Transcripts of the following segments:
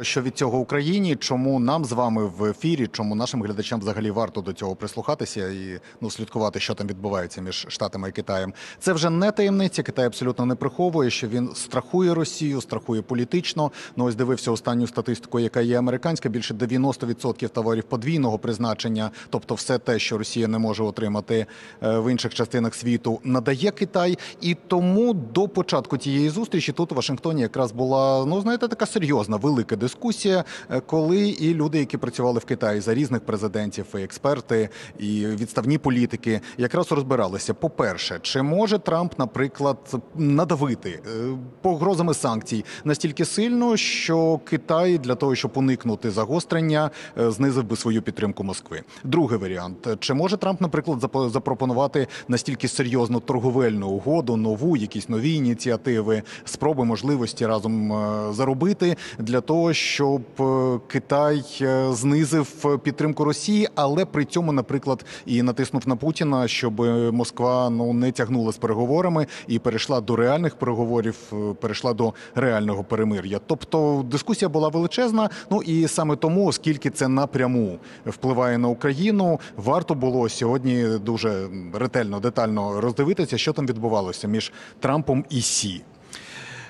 Що від цього Україні? Чому нам з вами в ефірі? Чому нашим глядачам взагалі варто до цього прислухатися і ну слідкувати, що там відбувається між Штатами і Китаєм? Це вже не таємниця. Китай абсолютно не приховує, що він страхує Росію, страхує політично. Ну ось дивився останню статистику, яка є американська. Більше 90% товарів подвійного призначення, тобто все те, що Росія не може отримати е, в інших частинах світу, надає Китай. І тому до початку тієї зустрічі тут у Вашингтоні якраз була ну знаєте, така серйозна велика дискусія, е, коли і люди, які працювали в Китаї за різних президентів, і експерти, і відставні політики, якраз розбиралися. По перше, чи може Трамп, наприклад, надавити е, погрозами санкцій настільки сильно, що Китай для того, щоб уникнути загострення, е, знизив би свою підтримку Москви. Другий варіант: чи може Трамп, наприклад, запропонувати настільки серйозну торговельну угоду, нову, якісь нові ініціативи, спроби можливості разом заробити для того, щоб е, Китай е, знизив підтримку Росії, але при цьому, наприклад, і натиснув на Путіна, щоб Москва ну не тягнула з переговорами і перейшла до реальних переговорів, е, перейшла до реального перемир'я. Тобто дискусія була величезна. Ну і саме тому, оскільки це напряму впливає на Україну, варто було сьогодні дуже ретельно, детально роздивитися, що там відбувалося між Трампом і Сі.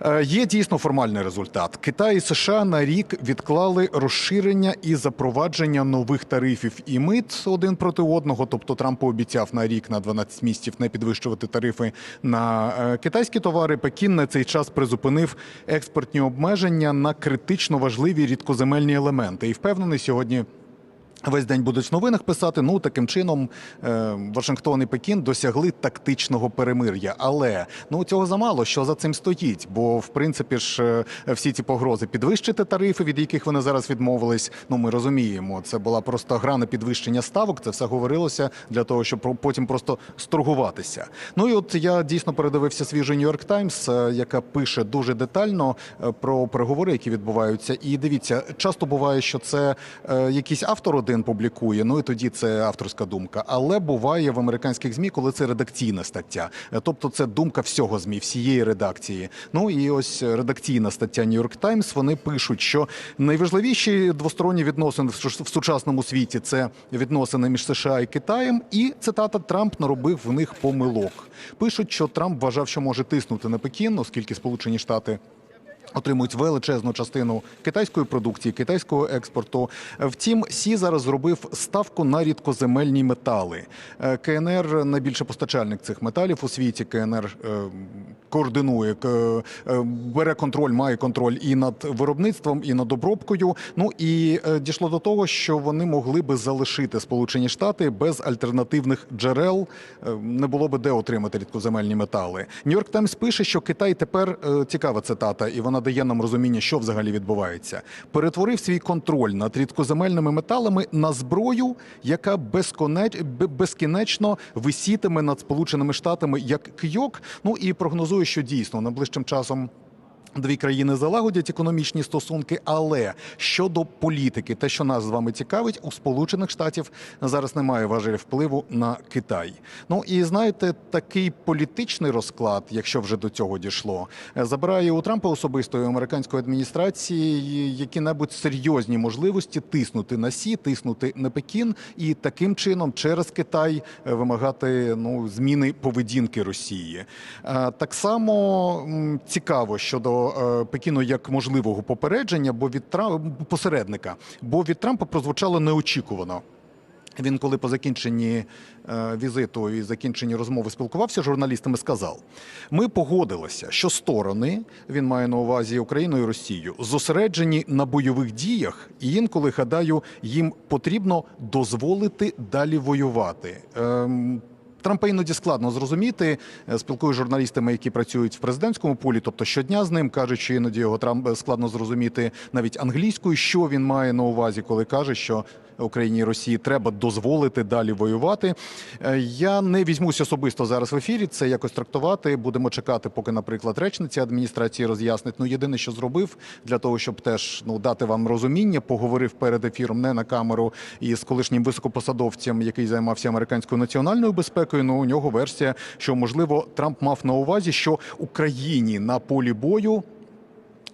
Е, Є дійсно формальний результат. Китай і США на рік відклали розширення і запровадження нових тарифів і мит один проти одного. Тобто Трамп пообіцяв на рік на 12 місяців не підвищувати тарифи на е, китайські товари. Пекін на цей час призупинив експортні обмеження на критично важливі рідкоземельні елементи. І впевнений сьогодні. Весь день будуть в новинах писати. Ну таким чином е, Вашингтон і Пекін досягли тактичного перемир'я. Але ну цього замало, що за цим стоїть. Бо в принципі ж е, всі ці погрози підвищити тарифи, від яких вони зараз відмовились. Ну ми розуміємо, це була просто гра на підвищення ставок. Це все говорилося для того, щоб потім просто сторгуватися. Ну і от я дійсно передивився свіжий Нью-Йорк Таймс, е, яка пише дуже детально про переговори, які відбуваються. І дивіться, часто буває, що це якийсь автор один публікує. Ну і тоді це авторська думка. Але буває в американських змі, коли це редакційна стаття. Е, Тобто це думка всього змі, всієї редакції. Ну і ось редакційна стаття Нью-Йорк Таймс. Вони пишуть, що найважливіші двосторонні відносини в сучасному світі це відносини між США і Китаєм. І цитата Трамп наробив в них помилок. Пишуть, що Трамп вважав, що може тиснути на Пекін, оскільки Сполучені Штати. Отримують величезну частину китайської продукції, китайського експорту. Втім, Сі зараз зробив ставку на рідкоземельні метали. Е, КНР найбільший постачальник цих металів у світі. КНР е, координує, е, бере контроль, має контроль і над виробництвом, і над обробкою. Ну і дійшло до того, що вони могли би залишити Сполучені Штати без альтернативних джерел. Не було би де отримати рідкоземельні метали. Нью-Йорк Таймс пише, що Китай тепер цікава цитата, і вона дає нам розуміння, що взагалі відбувається. Перетворив свій контроль над рідкоземельними металами на зброю, яка безконеч... безкінечно висітиме над Сполученими Штатами як кйок. Ну і прогнозує, що дійсно найближчим часом. Дві країни залагодять економічні стосунки, але щодо політики, те, що нас з вами цікавить, у Сполучених Штатів зараз немає важелів впливу на Китай. Ну і знаєте, такий політичний розклад, якщо вже до цього дійшло, забирає у Трампа особистої американської адміністрації які-небудь серйозні можливості тиснути на Сі, тиснути на Пекін і таким чином через Китай вимагати ну зміни поведінки Росії. Е, Так само цікаво щодо е, Пекіну як можливого попередження, бо від Трампа посередника, бо від Трампа прозвучало неочікувано. Він, коли по закінченні е, візиту і закінченні розмови спілкувався з журналістами, сказав: ми погодилися, що сторони він має на увазі Україну і Росію, зосереджені на бойових діях, і інколи гадаю, їм потрібно дозволити далі воювати. Ем, Трампа іноді складно зрозуміти. Е, Спілкуюсь з журналістами, які працюють в президентському полі, тобто щодня з ним кажуть, що іноді його Трамп е, складно зрозуміти навіть англійською, що він має на увазі, коли каже, що Україні і Росії треба дозволити далі воювати. Е, Я не візьмусь особисто зараз в ефірі це якось трактувати. Будемо чекати, поки, наприклад, речниця адміністрації роз'яснить. Ну єдине, що зробив для того, щоб теж ну дати вам розуміння, поговорив перед ефіром не на камеру із колишнім високопосадовцем, який займався американською національною безпекою. Ну у нього версія, що можливо Трамп мав на увазі, що Україні на полі бою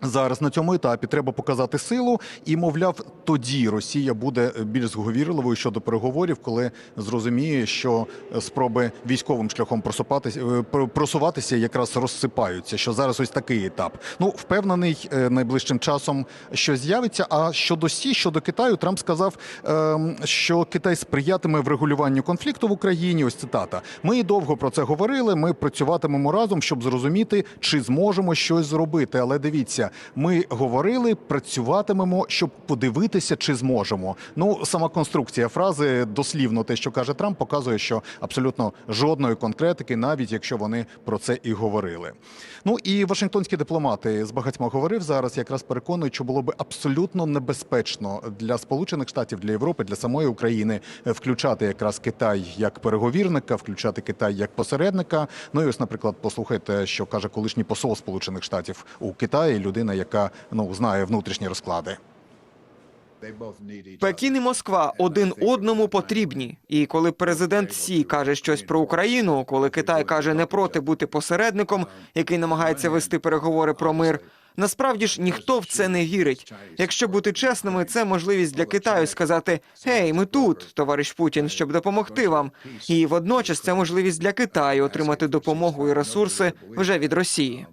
Зараз на цьому етапі треба показати силу, і мовляв, тоді Росія буде більш зговірливою щодо переговорів, коли зрозуміє, що спроби військовим шляхом просупатися е, просуватися якраз розсипаються. Що зараз ось такий етап. Ну впевнений, е, найближчим часом що з'явиться. А щодо Сі, щодо Китаю, Трамп сказав, ем, що Китай сприятиме врегулюванню конфлікту в Україні. Ось цитата. Ми довго про це говорили. Ми працюватимемо разом, щоб зрозуміти, чи зможемо щось зробити. Але дивіться, ми говорили, працюватимемо, щоб подивитися, чи зможемо. Ну, сама конструкція фрази, дослівно те, що каже Трамп, показує, що абсолютно жодної конкретики, навіть якщо вони про це і говорили. Ну і вашингтонські дипломати з багатьма говорив зараз, якраз переконують, що було би абсолютно небезпечно для Сполучених Штатів, для Європи, для самої України включати якраз Китай як переговірника, включати Китай як посередника. Ну і ось, наприклад, послухайте, що каже колишній посол Сполучених Штатів у Китаї, людина, яка ну знає внутрішні розклади. Пекін і Москва один одному потрібні. І коли президент Сі каже щось про Україну, коли Китай каже не проти бути посередником, який намагається вести переговори про мир. Насправді ж ніхто в це не вірить. Якщо бути чесними, це можливість для Китаю сказати: Гей, ми тут, товариш Путін, щоб допомогти вам. І водночас це можливість для Китаю отримати допомогу і ресурси вже від Росії.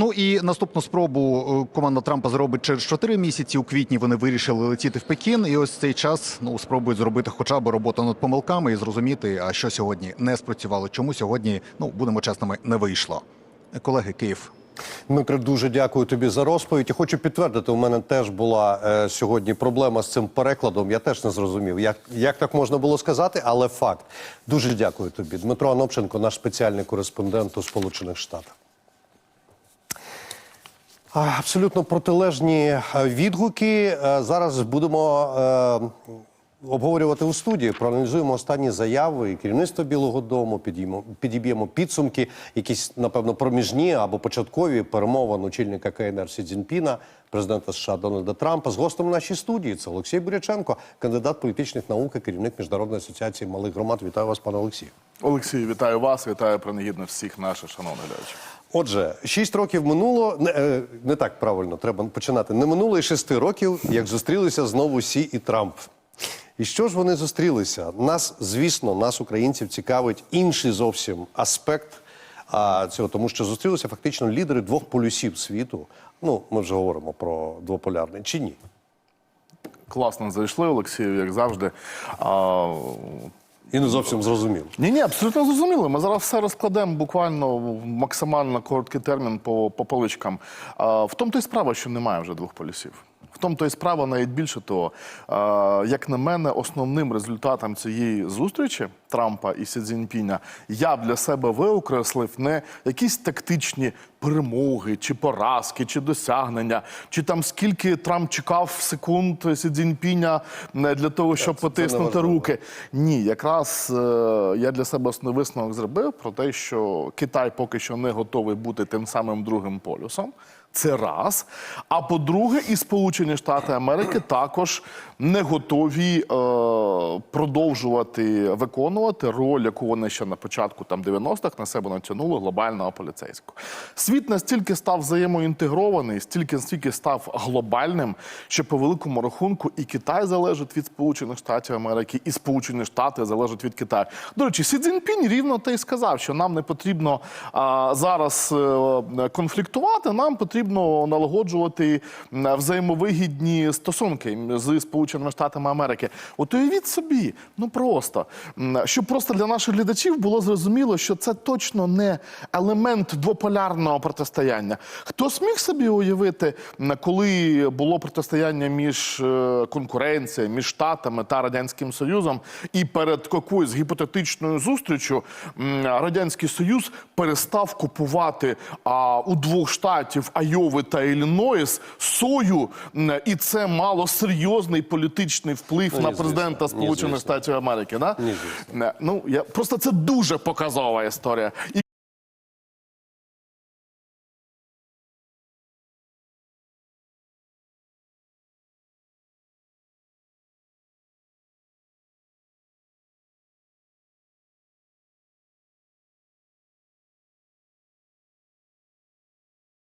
Ну і наступну спробу е, команда Трампа зробить через 4 місяці. У квітні вони вирішили летіти в Пекін. І ось цей час ну спробують зробити хоча б роботу над помилками і зрозуміти, а що сьогодні не спрацювало. Чому сьогодні, ну будемо чесними, не вийшло. Колеги, Київ. Дмитро, дуже дякую тобі за розповідь. І хочу підтвердити, у мене теж була е, сьогодні проблема з цим перекладом. Я теж не зрозумів, як, як так можна було сказати, але факт. Дуже дякую тобі. Дмитро Анопченко, наш спеціальний кореспондент у Сполучених Штатах. Абсолютно протилежні е, відгуки. Е, Зараз будемо е, обговорювати у студії. Проаналізуємо останні заяви і керівництва Білого Дому. Підіб'ємо підсумки, якісь напевно проміжні або початкові перемовин очільника КНР Сі Цзіньпіна, президента США Дональда Трампа з гостем нашій студії. Це Олексій Буряченко, кандидат політичних наук, і керівник міжнародної асоціації малих громад. Вітаю вас, пане Олексію. Олексій, вітаю вас, вітаю принагідно всіх наших шановних глядачів. Отже, шість років минуло не, е, не так правильно, треба починати. Не минуло і шести років, як зустрілися знову Сі і Трамп. І що ж вони зустрілися? Нас, звісно, нас, українців, цікавить інший зовсім аспект а, цього, тому що зустрілися фактично лідери двох полюсів світу. Ну, ми вже говоримо про двополярний чи ні? Класно зайшли, Олексію, як завжди. А, І не зовсім зрозуміло. ні, ні, абсолютно зрозуміло. Ми зараз все розкладемо буквально в максимально короткий термін по, по поличкам. А, в тому то й справа, що немає вже двох полюсів. В тому то й справа навіть більше того, як на мене, основним результатом цієї зустрічі Трампа і Сі Цзіньпіня я б для себе виокреслив не якісь тактичні перемоги, чи поразки, чи досягнення, чи там скільки Трамп чекав секунд Сі Цзіньпіня е, для того, щоб потиснути неважливо. руки. Ні, якраз е, я для себе основний висновок зробив про те, що Китай поки що не готовий бути тим самим другим полюсом. Це раз. А по-друге, і Сполучені Штати Америки також не готові е, продовжувати виконувати роль, яку вони ще на початку там 90-х на себе натягнули глобального поліцейського. Світ настільки став взаємоінтегрований, стільки настільки став глобальним, що по великому рахунку і Китай залежить від Сполучених Штатів Америки, і Сполучені Штати залежать від Китаю. До речі, Сі Цзіньпінь рівно те й сказав, що нам не потрібно а, зараз е, конфліктувати, нам потрібно налагоджувати взаємовигідні стосунки з Сполученими Штатами Америки. От уявіть собі, ну просто щоб просто для наших глядачів було зрозуміло, що це точно не елемент двополярного протистояння. Хто сміг собі уявити, коли було протистояння між е, конкуренцією, між Штатами та Радянським Союзом, і перед якоюсь гіпотетичною зустрічю Радянський Союз перестав купувати а, у двох штатів Айови та Іллінойс сою, і це мало серйозний політичний вплив Ну, на президента Сполучених. Штатів Америки. Да? Ні, Ну я просто це дуже показова історія.